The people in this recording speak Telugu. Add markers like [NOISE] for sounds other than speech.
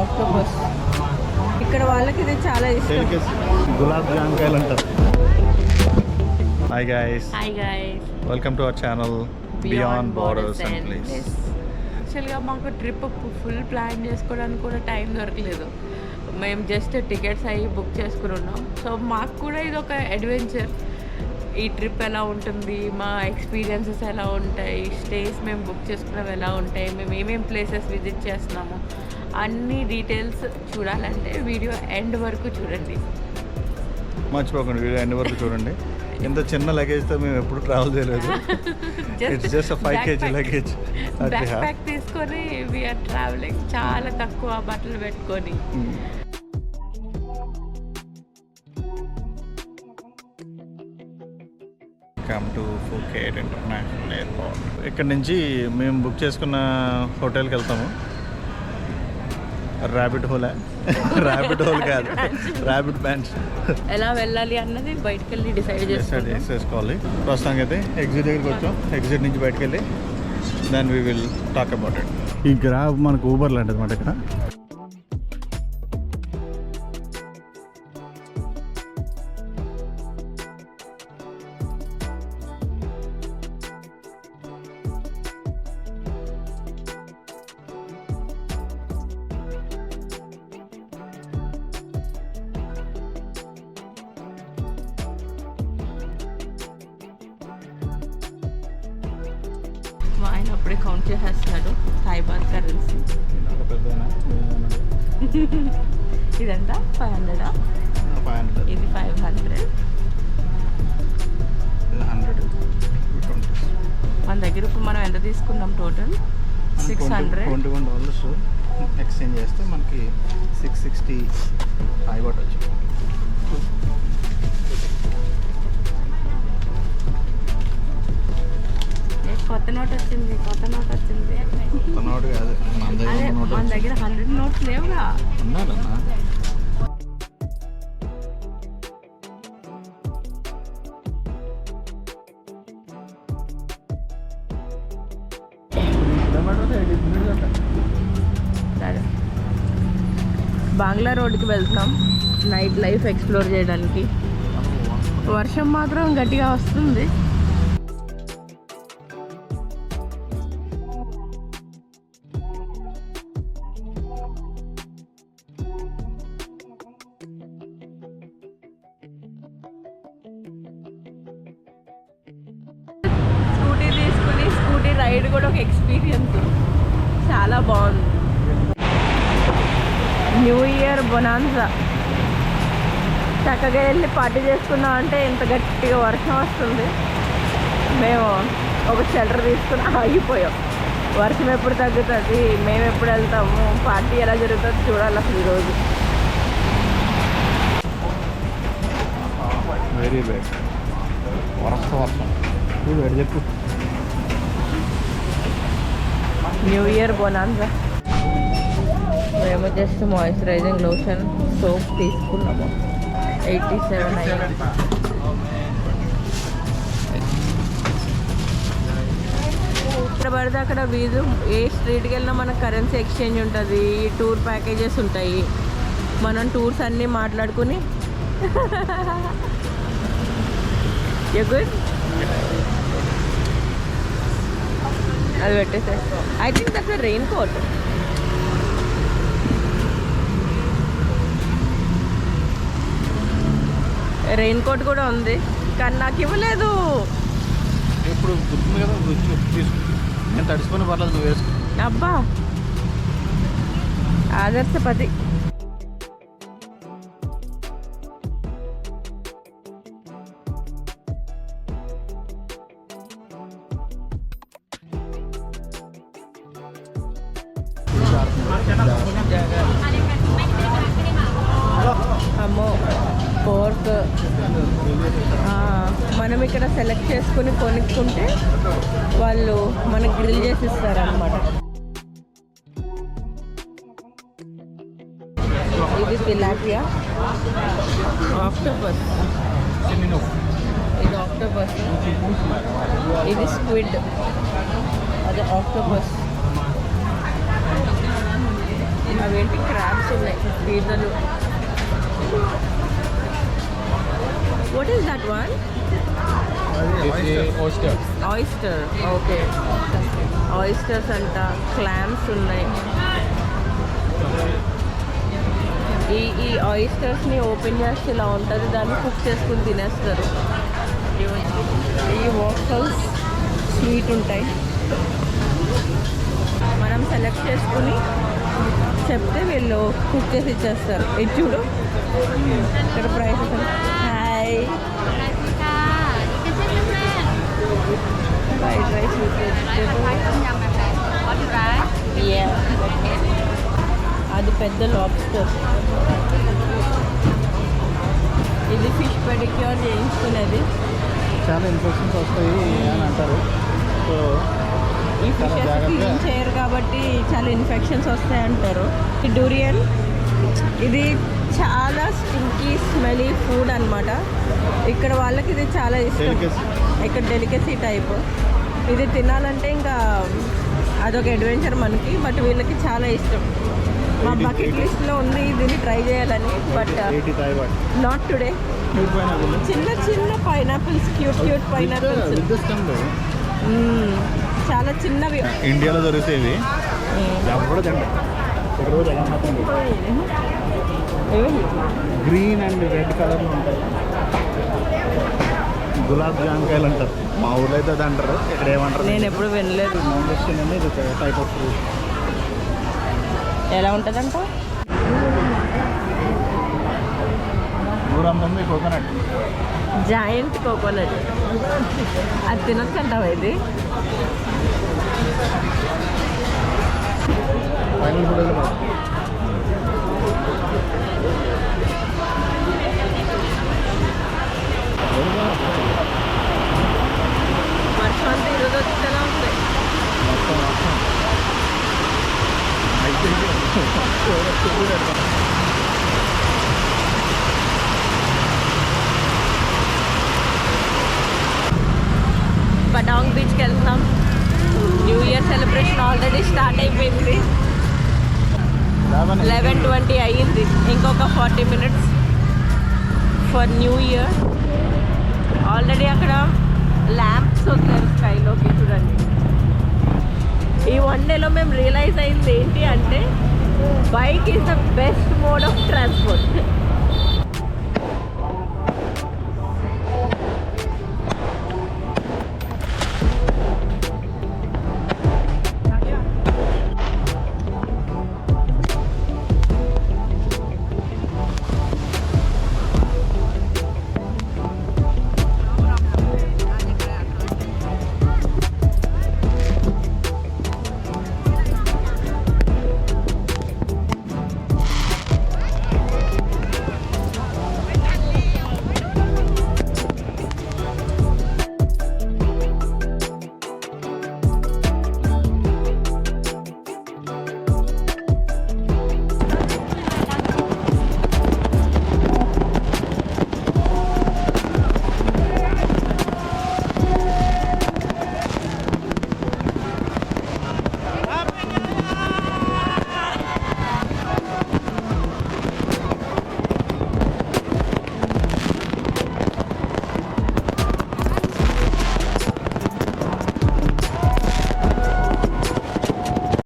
ఆక్టోపస్. ఇక్కడ వాళ్ళకి ఇది చాలా ఇష్టం. గులాబ్ జామకాయలు అంటారు hi guys hi guys welcome to our channel beyond borders and place యాక్చువల్గా మాకు ట్రిప్ ఫుల్ ప్లాన్ చేసుకోవడానికి కూడా టైం దొరకలేదు. మేము జస్ట్ టికెట్స్ అవి బుక్ చేసుకుని ఉన్నాం. సో మాకు కూడా ఇది ఒక అడ్వెంచర్ ఈ ట్రిప్ ఎలా ఉంటుంది మా ఎక్స్పీరియన్సెస్ ఎలా ఉంటాయి స్టేస్ మేము బుక్ చేసుకున్నవి ఎలా ఉంటాయి మేము ఏమేమి ప్లేసెస్ విజిట్ చేస్తున్నాము అన్ని డీటెయిల్స్ చూడాలంటే వీడియో ఎండ్ వరకు చూడండి. మర్చిపోకండి వీడియో ఎన్ని వరకు చూడండి. ఇంత చిన్న లగేజ్తో మేము ఎప్పుడు ట్రావెల్ చేయలేదు. It's just five KG luggage backpack తీసుకొని వీఆర్ ట్రావెలింగ్ చాలా తక్కువ బట్టలు పెట్టుకొని. Come to Phuket international airport ఇక్కడ నుంచి మేము బుక్ చేసుకున్న హోటల్కి వెళ్తాము. ర్యాబిట్ హోలా ర్యాబిట్ హోల్ కాదు. ర్యాబిట్ బ్యాండ్స్ ఎలా వెళ్ళాలి అన్నది బయటకు వెళ్ళి డిసైడ్ డిసైడ్ చేసుకోవాలి. ప్రస్తుతానికి అయితే ఎగ్జిట్ దగ్గరికి వచ్చాం. ఎగ్జిట్ నుంచి బయటకు వెళ్ళి then we will talk about it ఈ గ్రాబ్ మనకు ఊబర్ లాంటిది అనమాట ఇక్కడ. మా ఆయన అప్పుడే కౌంట్ చేసేస్తున్నాడు సాయిబాద్ కరెన్సీ ఇదంతా ఫైవ్ హండ్రెడా ఇది ఫైవ్ హండ్రెడ్ హండ్రెడ్ మన దగ్గర ఇప్పుడు మనం ఎంత తీసుకున్నాం total six hundred twenty one dollars exchange చేస్తే మనకి సిక్స్ సిక్స్టీ ఫైవ్ పట్టచ్చు కొత్త నోట్ వచ్చింది కొత్త నోట్ వచ్చింది. నోటు కాదు మన దగ్గర నోట్ మన దగ్గర హండ్రెడ్ నోట్స్ లేవుగా ఉన్నారన్నా సరే. బంగ్లా రోడ్డుకి వెళ్తాం నైట్ లైఫ్ ఎక్స్ప్లోర్ చేయడానికి. వర్షం మాత్రం గట్టిగా వస్తుంది. రైడ్ కూడా ఒక ఎక్స్పీరియన్స్. చాలా బాగుంది. New Year bonanza. చక్కగా వెళ్ళి పార్టీ చేసుకుందాం అంటే ఇంత గట్టిగా వర్షం వస్తుంది. మేము ఒక షెల్టర్ తీసుకుని ఆగిపోయాం. వర్షం ఎప్పుడు తగ్గుతుంది? మేము ఎప్పుడు వెళ్తాము? పార్టీ ఎలా జరుగుతుంది చూడాలి అసలు ఈరోజు. వెరీ బ్యాడ్ వర్షం వర్షం చెప్పు. న్యూ ఇయర్ బొనాన్సా మేము జస్ట్ మాయిశ్చరైజింగ్ లోషన్ సోప్ తీసుకున్నాము ఎయిటీ సెవెన్ అయ్యింది ఎక్కడ పడితే అక్కడ వీజు ఏ స్ట్రీట్కి వెళ్ళినా మనకు కరెన్సీ ఎక్స్చేంజ్ ఉంటుంది టూర్ ప్యాకేజెస్ ఉంటాయి. మనం టూర్స్ అన్నీ మాట్లాడుకుని [LAUGHS] గుడ్ అది పెట్టేసేసుకో I think that's raincoat raincoat కూడా ఉంది కానీ నాకు ఇవ్వలేదు. ఇప్పుడు గుర్తుంది కదా నేను తడిసిపోయిన పర్లేదు నువ్వు వేసుకో. అబ్బా. ఆదర్శపతి అమ్మో ఫోర్క్ మనం ఇక్కడ సెలెక్ట్ చేసుకుని కొనుక్కుంటే వాళ్ళు మనకి గ్రిల్ చేసి ఇస్తారు అనమాట ఇది పిలాపియా ఆక్టోపస్ ఇది ఆక్టోపస్ ఇది స్క్విడ్ అది ఆక్టోపస్ అవి ఇవేంటి క్రాబ్స్ ఉన్నాయి పీతలు. What is that one oyster okay oysters అంట క్లామ్స్ ఉన్నాయి. ఈ ఈ ఆయిస్టర్స్ని ఓపెన్ చేస్తే ఇలా ఉంటుంది దాన్ని కుక్ చేసుకుని తినేస్తారు. ఈ వాఫల్స్ స్వీట్ ఉంటాయి. మనం సెలెక్ట్ చేసుకుని చెప్తే వీళ్ళు కుక్ చేసి ఇచ్చేస్తారు. ఇది చూడు. ఇక్కడ ప్రైస్ హాయ్ ఫ్రైడ్ రైస్ అది పెద్ద లాబ్స్టర్ ఇది ఫిష్ పెడిక్యూర్ చేయించుకునేది. చాలా ఇన్ఫెక్షన్స్ వస్తాయి అని అంటారు. సో ఈ ఫిషెస్. క్లీన్ చేయరు కాబట్టి చాలా ఇన్ఫెక్షన్స్ వస్తాయి అంటారు ఈ డూరియన్ ఇది చాలా స్టింకీ స్మెలీ ఫుడ్ అన్నమాట. ఇక్కడ వాళ్ళకి ఇది చాలా ఇష్టం. ఇక్కడ డెలికసీ టైప్ ఇది తినాలంటే ఇంకా అదొక అడ్వెంచర్ మనకి బట్ వీళ్ళకి చాలా ఇష్టం. మా బకెట్. లిస్ట్లో ఉంది దీన్ని ట్రై చేయాలని బట్ నాట్ టుడే చిన్న చిన్న పైనాపిల్స్ క్యూట్ క్యూట్ పైనాపిల్స్ చాలా చిన్నవి. ఇండియాలో దొరుకుతాయి? గ్రీన్ అండ్ రెడ్ కలర్లో ఉంటాయి. గులాబ్ జామకాయలు అంటారు. మా ఊర్లో అయితే అది అంటారు. ఇక్కడ ఏమంటారు? నేను ఎప్పుడు వినలేదు. నాన్ వెజిటేరియన్ అనేది ఇది ఒక టైప్ ఆఫ్ ఫ్రూట్ ఎలా ఉంటుందంట? ఊరంతా ఉంది కోకోనట్. Joint coconut. అది తినొచ్చంటావా ఇది? ఫైనల్ కూడా వర్షం అంతా ఈరోజు వచ్చేలా ఉంది పటాంగ్ బీచ్కి వెళ్తాం new year celebration already start అయిపోయింది. లెవెన్ ట్వంటీ అయ్యింది. ఇంకొక forty minutes for new year. Already అక్కడ ల్యాంప్స్ వదిలేరు స్కైలోకి చూడండి. ఈ వన్ డేలో మేము రియలైజ్ అయింది ఏంటి అంటే bike is the best mode of transport